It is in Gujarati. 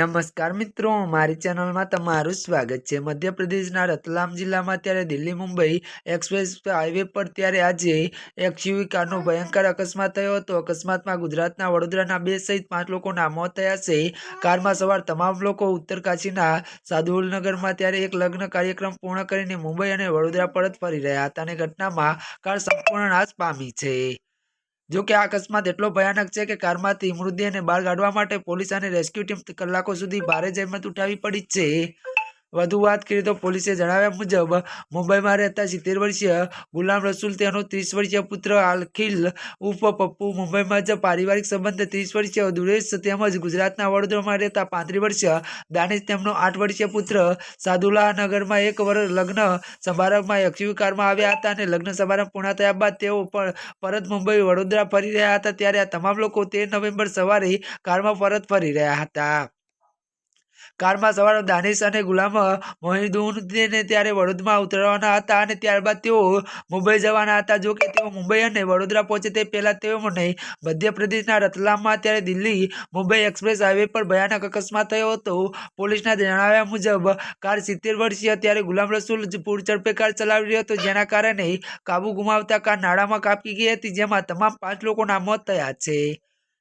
નમસ્કાર મિત્રો, મારી ચેનલમાં તમારું સ્વાગત છે. મધ્યપ્રદેશના રતલામ જિલ્લામાં ત્યારે દિલ્હી, મુંબઈ એક્સપ્રેસ હાઈવે પર ત્યારે આજે એક્સયુવી કારનો ભયંકર અકસ્માત થયો હતો. અકસ્માતમાં ગુજરાતના વડોદરાના બે સહિત પાંચ લોકોના મોત થયા છે. કારમાં સવાર તમામ લોકો ઉત્તરકાશીના સાદુલનગરમાં ત્યારે એક લગ્ન કાર્યક્રમ પૂર્ણ કરીને મુંબઈ અને વડોદરા પરત ફરી રહ્યા હતા અને ઘટનામાં કાર સંપૂર્ણ નાશ પામી છે. જો કે આ અકસ્માત એટલો ભયાનક છે કે કારમાંથી મૃતદેહને બહાર કાઢવા માટે પોલીસ અને રેસ્ક્યુ ટીમ કલાકો સુધી ભારે જહેમત ઉઠાવી પડી છે. વધુ વાત કરીએ તો પોલીસે જણાવ્યા મુજબ, મુંબઈમાં રહેતા સિત્તેર વર્ષીય ગુલામ રસુલ, તેનો ત્રીસ વર્ષીય પુત્ર અલખિલ ઉપ પપ્પુ, મુંબઈમાં જ પારિવારિક સંબંધ ત્રીસ વર્ષીય દુરેશ તેમજ ગુજરાતના વડોદરામાં રહેતા પાંત્રીસ વર્ષીય દાનિશ, તેમનો આઠ વર્ષીય પુત્ર સાદુલ્લાહનગરમાં એક વર્ષ લગ્ન સમારંભમાં એક્સયુવી કારમાં આવ્યા હતા અને લગ્ન સમારંભ પૂર્ણ થયા બાદ તેઓ પણ પરત મુંબઈ, વડોદરા ફરી રહ્યા હતા. ત્યારે આ તમામ લોકો તેર નવેમ્બર સવારે કારમાં પરત ફરી રહ્યા હતા. કારમાં સવાર દાનિશ અને ગુલામ મોહિદુદ્દીને ત્યારે વડોદરામાં ઉતરવાના હતા અને ત્યારબાદ તેઓ મુંબઈ જવાના હતા. જો કે તેઓ મુંબઈ અને વડોદરા પહોંચે તે પહેલા તેઓને મધ્યપ્રદેશના રતલામમાં ત્યારે દિલ્હી મુંબઈ એક્સપ્રેસ હાઈવે પર ભયાનક અકસ્માત થયો હતો. પોલીસના જણાવ્યા મુજબ, કાર સિત્તેર વર્ષીય ત્યારે ગુલામ રસૂલ પૂર ઝડપે કાર ચલાવી રહ્યો હતો, જેના કારણે કાબુ ગુમાવતા કાર નાળામાં કાપી ગઈ હતી, જેમાં તમામ પાંચ લોકોના મોત થયા છે.